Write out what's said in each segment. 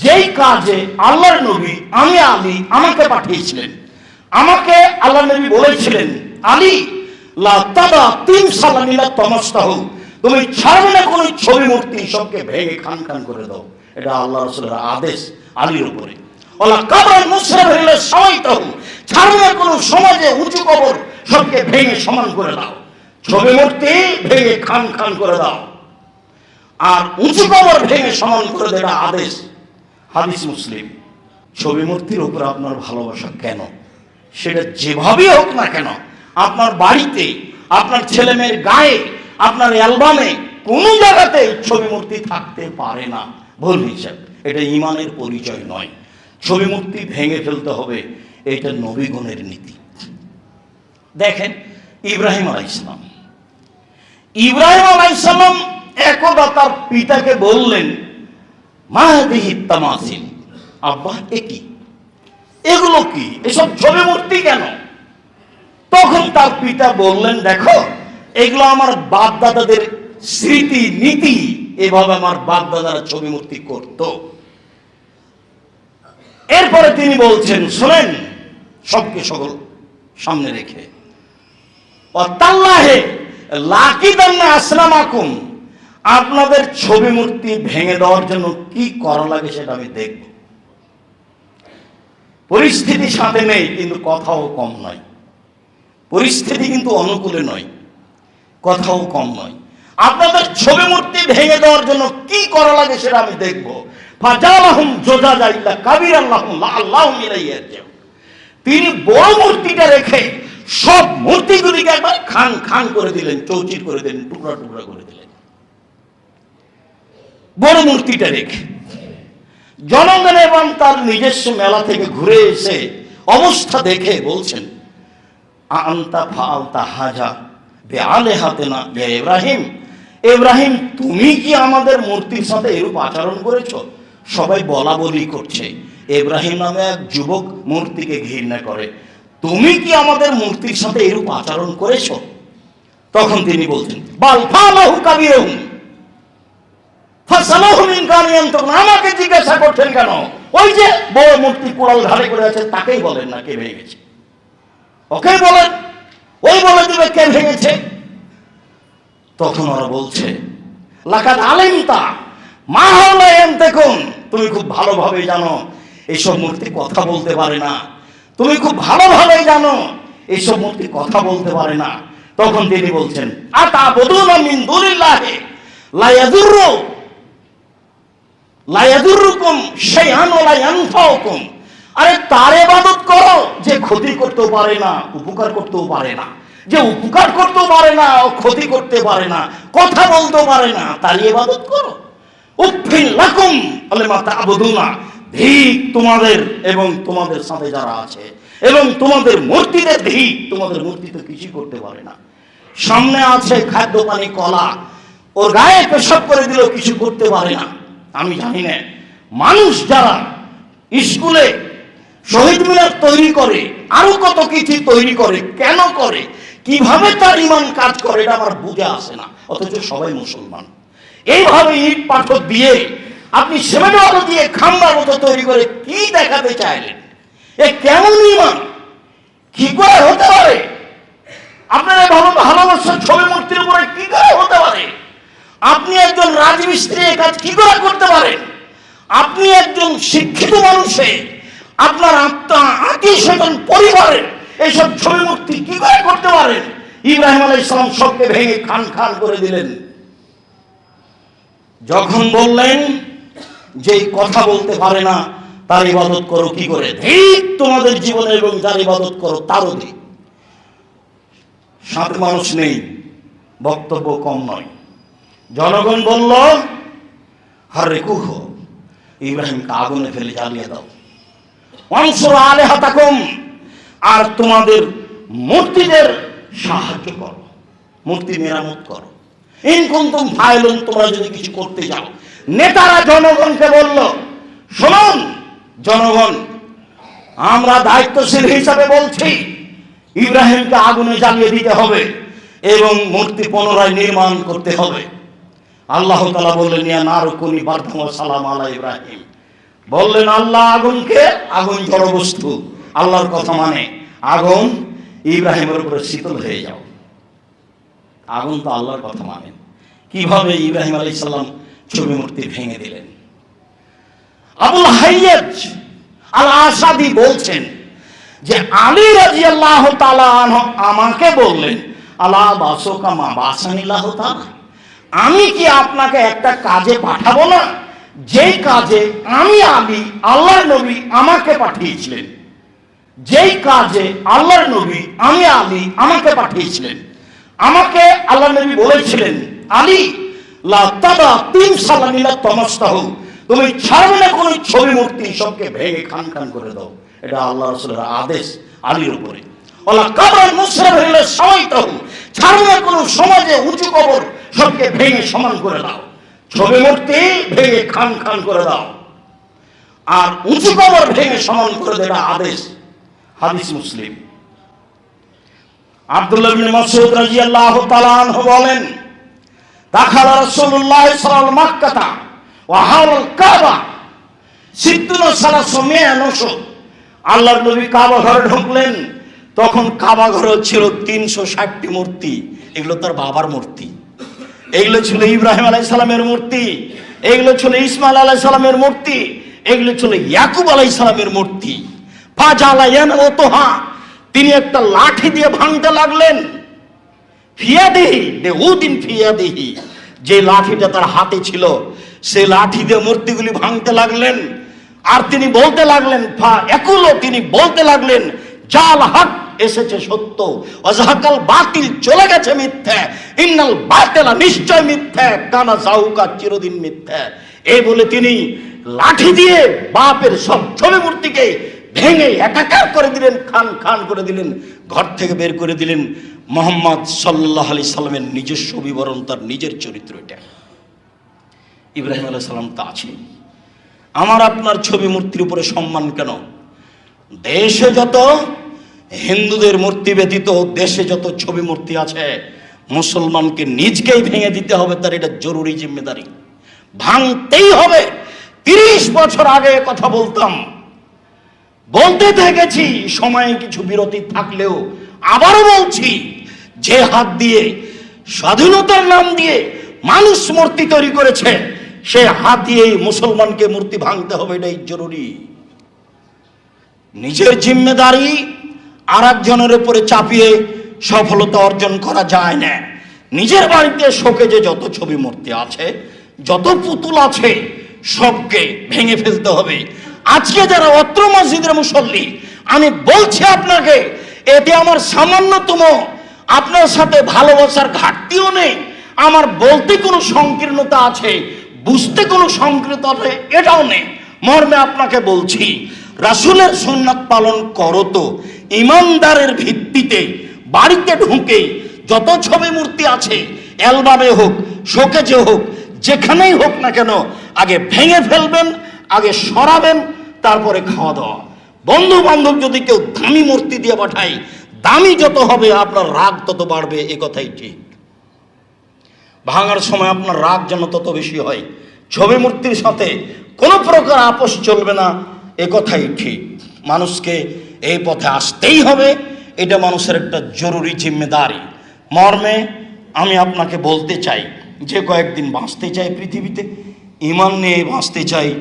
যেই কাজে আল্লাহর নবী আমি আলী আমাকে পাঠিয়েছিলেন, আমাকে আল্লাহ নবী বলেছিলেন, আলী লাতাদা তিন সালামিলা তমস্তাহ তুমি ছাড়বে না কোনো ছবি মূর্তি, সবকে ভেঙে খান খান করে দাও। এটা আল্লাহ রসুলের আদেশ আলীর উপরে। ওলা কবর মুসরা হইলে সবাই তহু ছাড়বে না কোনো সমাজে উঁচু কবর, সবকে ভেঙে সমান করে দাও। ছবি মূর্তি ভেঙে খান খান করে দাও। আর উঁচু কবর ভেঙে সমান করে দেওয়া আদেশ হাদিস মুসলিম, ছবি মূর্তির উপর আপনার ভালোবাসা কেন? সেটা যেভাবেই হোক না কেন, আপনার বাড়িতে, আপনার ছেলে মেয়ের গায়ে, আপনার অ্যালবামে কোনো জায়গাতে ছবি মূর্তি থাকতে পারে না। ভুল হিসাব, এটা ইমানের পরিচয় নয়। ছবি মূর্তি ভেঙে ফেলতে হবে, এটা নবীগণের নীতি। দেখেন, ইব্রাহিম আলাই ইসলাম ইব্রাহিম আলাইসাল্লাম একদা তার পিতাকে বললেন মাহাদিহি তামাসিল আব্বা এ এগুলো কি? এসব ছবি মূর্তি কেন? তখন তার পিতা বললেন, দেখো, এগুলো আমার বাপ দাদাদের স্মৃতি, নীতি। এভাবে আমার বাপ দাদারা ছবি মূর্তি করত। এরপরে তিনি বলছেন, শোনেন, সবকে সকল সামনে রেখে। অতাল্লাহে লাকিদান্না আসলামাকুম। আপনাদের ছবি মূর্তি ভেঙে দেওয়ার জন্য কি করা লাগে সেটা আমি দেখব। পরিস্থিতি সাথে নেই, কিন্তু কথাও কম নয়। পরিস্থিতি কিন্তু অনুকূলে নয়, কথাও কম নয়। আপনাদের ছবি মূর্তি ভেঙে দেওয়ার জন্য কি করা লাগে সেটা আমি দেখব। ফাজালাহুম জোজা ইল্লা কাবির আল্লাহুম লা আল্লাহুম ইলাইহি তিনি বড় মূর্তিটা রেখে সব মূর্তিগুলিকে একবার খান খান করে দিলেন, চৌচির করে দিলেন, টুকরা টুকরা করে দিলেন। বড় মূর্তিটা রেখে জনগণ এবং তার নিজস্ব মেলা থেকে ঘুরে এসে অবস্থা দেখে বলছেন, আন্তা ফালতা হাজা, বেআলে হাতে না, হে ইব্রাহিম ইব্রাহিম, তুমি কি আমাদের মূর্তির সাথে এরূপ আচরণ করেছ? সবাই বলা বলি করছে, ইব্রাহিম নামে এক যুবক মূর্তিকে ঘৃণা করে, তুমি কি আমাদের মূর্তির সাথে এরূপ আচরণ করেছ? তখন তিনি বলছেন, বাল ফালাহু কাবিরহুম ফাসালাহু মিন কানিয়ান তখন আমাকে জিজ্ঞাসা করছেন কেন? ওই যে বড় মূর্তি কুড়াল ঘাড়ে করে আছে, তাকেই বলেন না কে ভেঙে গেছে। ওকে বলেন। ওই বলে দিবে কে ভেঙেছে। তখন ওরা বলছে লাকাত আলেমতা, মা হলেন দেখুন, তুমি খুব ভালোভাবে জানো এইসব মূর্তি কথা বলতে পারে না। তুমি খুব ভালোভাবে জানো এইসব মূর্তি কথা বলতে পারে না। তখন তিনি বলছেন, আতা বদুন মিন দুলিল্লাহে লা ইয়াদুররু লা ইয়াদুররুকুম শাইআন ওয়া ইয়ানফাউকুম। আরে তার ইবাদত করো যে ক্ষতি করতেও পারে না, উপকার করতেও পারে না। যে উপকার করতেও পারে না, ক্ষতি করতে পারে না, কথা বলতেও পারে না, তার ইবাদত করো। উফিল লাকুম বলে মাতা আবুদুনা তোমাদের এবং তোমাদের সাথে যারা আছে এবং তোমাদের মূর্তিদের ভিক তোমাদের মূর্তি তো কিছু করতে পারে না। সামনে আছে খাদ্য পানি কলা। ওর গায়ে পেশাব করে দিলেও কিছু করতে পারে না। আমি জানি না। মানুষ যারা স্কুলে শহীদ মিনার তৈরি করে, আরও কত কিছু তৈরি করে, কেন করে, কীভাবে তার ইমান কাজ করে, এটা আমার বুঝে আসে না। অথচ সবাই মুসলমান। এইভাবে ইট, পাথর দিয়ে আপনি আলো দিয়ে খাম্বার মতো তৈরি করে কি দেখাতে চাইলেন? এ কেমন ইমান? কি করে হতে পারে? আপনার ভালোবাসার ছবি মূর্তির উপরে কি করে হতে পারে? রাজমিস্ত্রি কাজ কি করে করতে পারেন আপনি একজন শিক্ষিত মানুষে, আপনার আত্মা আত্মীয় এইসব ছবি কি করে করতে পারেন ইব্রাহিম ইসলাম সবকে ভেঙে খান খান করে দিলেন। যখন বললেন যে কথা বলতে পারে না, তার ইবাদত করো কি করে? ঠিক তোমাদের জীবনে এবং যার ইবাদত করো, তারও দিক সাত মানুষ নেই, বক্তব্য কম নয়। জনগণ বলল, হরে কুহ, ইব্রাহিমকে আগুনে ফেলে জ্বালিয়ে দাও। অংশর আলে হাতাকুম আর তোমাদের মূর্তিদের সাহায্য করো। মূর্তি মেরামত করো। ইনকুন্তুম ফাইলুন, তোমরা যদি কিছু করতে যাও নেতারা জনগণকে বলল, শুনুন, জনগণ, আমরা দায়িত্বশীল হিসাবে বলছি, ইব্রাহিমকে আগুনে জ্বালিয়ে দিতে হবে এবং মূর্তি পুনরায় নির্মাণ করতে হবে। আল্লাহ তালা বললেন, ইয়া নারকুনি বার্ধম সালাম আলা ইব্রাহিম। বললেন, আল্লাহ আগুনকে আগুন জড়বস্তু আল্লাহর কথা মানে আগুন ইব্রাহিমের উপরে শীতল হয়ে যাও। আগুন তো আল্লাহর কথা মানেন কীভাবে ইব্রাহিম আলী সাল্লাম ছবি মূর্তি ভেঙে দিলেন? আবুল হাইয়াজ আল আসাদি বলছেন যে, আলী রাজি আল্লাহ আমাকে বললেন আল্লাহ বাসকা মা বাসানিল্লাহ তাআলা? আমি কি আপনাকে একটা কাজে পাঠাবো না? যেই কাজে আমি আলী আল্লাহর নবী আমাকে পাঠিয়েছিলেন। যেই কাজে আল্লাহর নবী আমি আলী আমাকে পাঠিয়েছিলেন। আমাকে আল্লাহ নবী বলেছিলেন, আলী, লা তাদা তিন সালামিলা তমস্তাহ তুমি ছাড়বে না কোনো ছবি মূর্তি, সবকে ভেঙে খান খান করে দাও। এটা আল্লাহ রসুলের আদেশ আলীর উপরে। ওলা কবর মুসরাফ হইলে সবাই তাহু ছাড়বে না কোনো সমাজে উঁচু কবর সবকে ভেঙে সমান করে দাও। ছবি মূর্তি ভেঙে খান খান করে দাও। আর উঁচু কবর ভেঙে সমান করে দেওয়া আদেশ। হাদিস মুসলিম। আব্দুল্লাহ বিন মাসউদ রাদিয়াল্লাহু তাআলা আনহু বলেন, দাখাল রাসূলুল্লাহ সাল্লাল্লাহু মাক্কাতা ওয়া হাওলাল কাবা সিদ্দুন সালাসু মিয়ানুসু আল্লাহর নবী কাবা ঘরে ঢুকলেন। তখন কাবা ঘরে ছিল তিনশো ষাটটি মূর্তি। এগুলো তার বাবার মূর্তি। এগুলো ছিল ইব্রাহিম আলাই সালামের মূর্তি, এগুলো ছিল ইসমাইল আলাই সালামের মূর্তি, এগুলো ছিল ইয়াকুব আলাই সালামের মূর্তি। ফাজালায়ান ও তোহা তিনি একটা লাঠি দিয়ে ভাঙতে লাগলেন। ফিয়াদেহি দেহুদিন ফিয়াদেহি, যে লাঠিটা তার হাতে ছিল সেই লাঠি দিয়ে মূর্তিগুলি ভাঙতে লাগলেন। আর তিনি বলতে লাগলেন, ফা একুলো তিনি বলতে লাগলেন, জাল হক এসেছে সত্য। অজাহাকাল বাতিল চলে গেছে মিথ্যা। ইন্নাল বাতেলা নিশ্চয় মিথ্যা। কানা জাউকা চিরদিন মিথ্যা। এই বলে তিনি লাঠি দিয়ে বাপের সব ছবি মূর্তিকে ভেঙে একাকার করে দিলেন, খান খান করে দিলেন, ঘর থেকে বের করে দিলেন। মোহাম্মদ সাল্লাহ আলি সাল্লামের নিজস্ব বিবরণ, তার নিজের চরিত্র এটা। ইব্রাহিম আলাহ সাল্লাম তা আছে। আমার আপনার ছবি মূর্তির উপরে সম্মান কেন? দেশে যত হিন্দুদের মূর্তি ব্যতীত দেশে যত ছবি মূর্তি আছে, মুসলমানকে নিজকেই ভেঙে দিতে হবে, তার এটা জরুরি জিম্মেদারি। ভাঙতেই হবে। তিরিশ বছর আগে কথা বলতাম। বলতে থেকেছি, সময়ে কিছু বিরতি থাকলেও আবারও বলছি, যে হাত দিয়ে, স্বাধীনতার নাম দিয়ে মানুষ মূর্তি তৈরি করেছে, সে হাত দিয়েই মুসলমানকে মূর্তি ভাঙতে হবে, এটাই জরুরি। নিজের জিম্মেদারি আর একজনের উপরে চাপিয়ে সফলতা অর্জন করা যায় না। নিজের বাড়িতে শোকে যে যত ছবি মূর্তি আছে, যত পুতুল আছে, সবকে ভেঙে ফেলতে হবে। আজকে যারা অত্র মসজিদের মুসল্লি, আমি বলছি আপনাকে, এতে আমার সামান্যতম আপনার সাথে ভালোবাসার ঘাটতিও নেই। আমার বলতে কোনো সংকীর্ণতা আছে, বুঝতে কোনো সংকীর্ণতা এটাও নেই। মর্মে আপনাকে বলছি, রাসুলের সুন্নাত পালন করো তো। ইমানদারের ভিত্তিতে বাড়িতে ঢুকে যত ছবি মূর্তি আছে, অ্যালবামে হোক, শোকেজে হোক, যেখানেই হোক না কেন, আগে ভেঙে ফেলবেন, আগে সরাবেন, তারপরে খাওয়া দাওয়া। বন্ধু বান্ধব যদি কেউ দামি মূর্তি দিয়ে পাঠায়, দামি যত হবে, আপনার রাগ তত বাড়বে, এ কথাই ঠিক। ভাঙার সময় আপনার রাগ যেন তত বেশি হয়। ছবি মূর্তির সাথে কোনো প্রকার আপোষ চলবে না, এ কথাই ঠিক। মানুষকে এই পথে আসতেই হবে। এটা মানুষের একটা জরুরি জিম্মেদারি। মর্মে আমি আপনাকে বলতে চাই, যে কয়েকদিন বাঁচতে চাই পৃথিবীতে, ইমান নিয়ে বাঁচতে চাই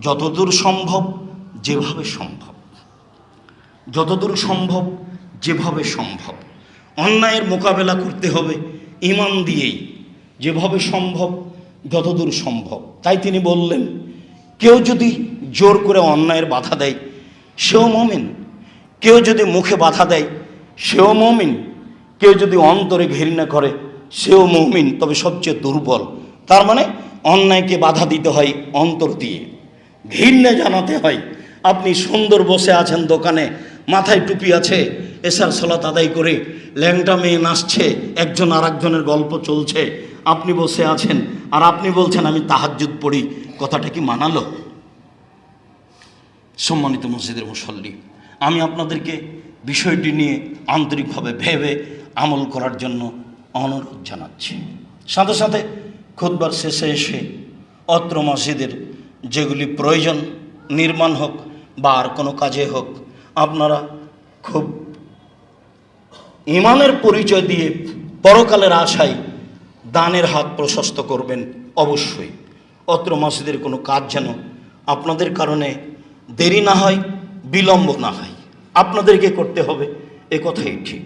যতদূর সম্ভব, যেভাবে সম্ভব। যতদূর সম্ভব, যেভাবে সম্ভব। অন্যায়ের মোকাবেলা করতে হবে ইমান দিয়েই। যেভাবে সম্ভব, যতদূর সম্ভব। তাই তিনি বললেন, কেউ যদি জোর করে অন্যায়ের বাধা দেয়, সেও মমিন। কেউ যদি মুখে বাধা দেয়, সেও মমিন। কেউ যদি অন্তরে ঘৃণা করে, সেও মমিন, তবে সবচেয়ে দুর্বল। তার মানে অন্যায়কে বাধা দিতে হয় অন্তর দিয়ে। ঘৃণা জানাতে হয়। আপনি সুন্দর বসে আছেন দোকানে, মাথায় টুপি আছে, এসার সলাত আদায় করে ল্যাংটা মেয়ে নাচছে, একজন আর একজনের গল্প চলছে, আপনি বসে আছেন, আর আপনি বলছেন, আমি তাহাজ্জুদ পড়ি। কথাটা কি মানালো? সম্মানিত মসজিদের মুসল্লি আমি আপনাদেরকে বিষয়টি নিয়ে আন্তরিকভাবে ভেবে আমল করার জন্য অনুরোধ জানাচ্ছি। সাথে সাথে খুদবার শেষে এসে অত্র মসজিদের যেগুলি প্রয়োজন, নির্মাণ হোক বা আর কোনো কাজে হোক, আপনারা খুব ইমানের পরিচয় দিয়ে পরকালের আশায় দানের হাত প্রশস্ত করবেন অবশ্যই। অত্র মসজিদের কোনো কাজ যেন আপনাদের কারণে দেরি না হয় বিলম্ব না হয়। আপনাদেরকে করতে হবে এ কথাই ঠিক।